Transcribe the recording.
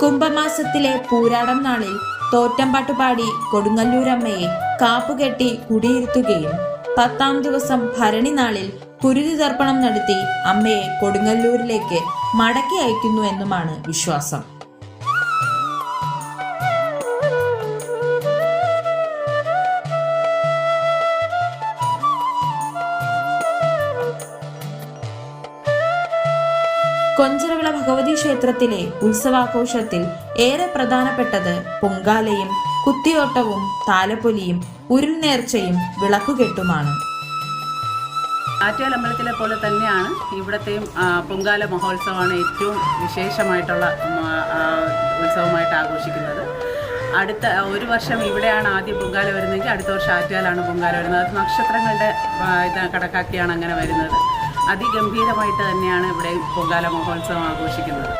കുംഭമാസത്തിലെ പൂരാടം നാളിൽ തോറ്റമ്പാട്ട് പാടി കൊടുങ്ങല്ലൂരമ്മയെ കാപ്പുകെട്ടി കുടിയിരുത്തുകയും പത്താം ദിവസം ഭരണി നാളിൽ കുരുതി തർപ്പണം നടത്തി അമ്മയെ കൊടുങ്ങല്ലൂരിലേക്ക് മടക്കി അയക്കുന്നു എന്നുമാണ് വിശ്വാസം. കൊഞ്ചരവിള ഭഗവതി ക്ഷേത്രത്തിലെ ഉത്സവാഘോഷത്തിൽ ഏറെ പ്രധാനപ്പെട്ടത് പൊങ്കാലയും കുത്തിയോട്ടവും താലപ്പൊലിയും ഉരുൾനേർച്ചയും വിളക്കുകെട്ടുമാണ്. ആറ്റുകാൽ അമ്പലത്തിലെ പോലെ തന്നെയാണ് ഇവിടത്തെയും പൊങ്കാല മഹോത്സവമാണ് ഏറ്റവും വിശേഷമായിട്ടുള്ള ഉത്സവമായിട്ട് ആഘോഷിക്കുന്നത്. അടുത്ത ഒരു വർഷം ഇവിടെയാണ് ആദ്യം പൊങ്കാല വരുന്നതെങ്കിൽ അടുത്ത വർഷം ആറ്റുകാലാണ് പൊങ്കാല വരുന്നത്. അത് നക്ഷത്രങ്ങളുടെ ഇത് കണക്കാക്കിയാണ് അങ്ങനെ വരുന്നത്. അതിഗംഭീരമായിട്ട് തന്നെയാണ് ഇവിടെ പൊങ്കാല മഹോത്സവം ആഘോഷിക്കുന്നത്.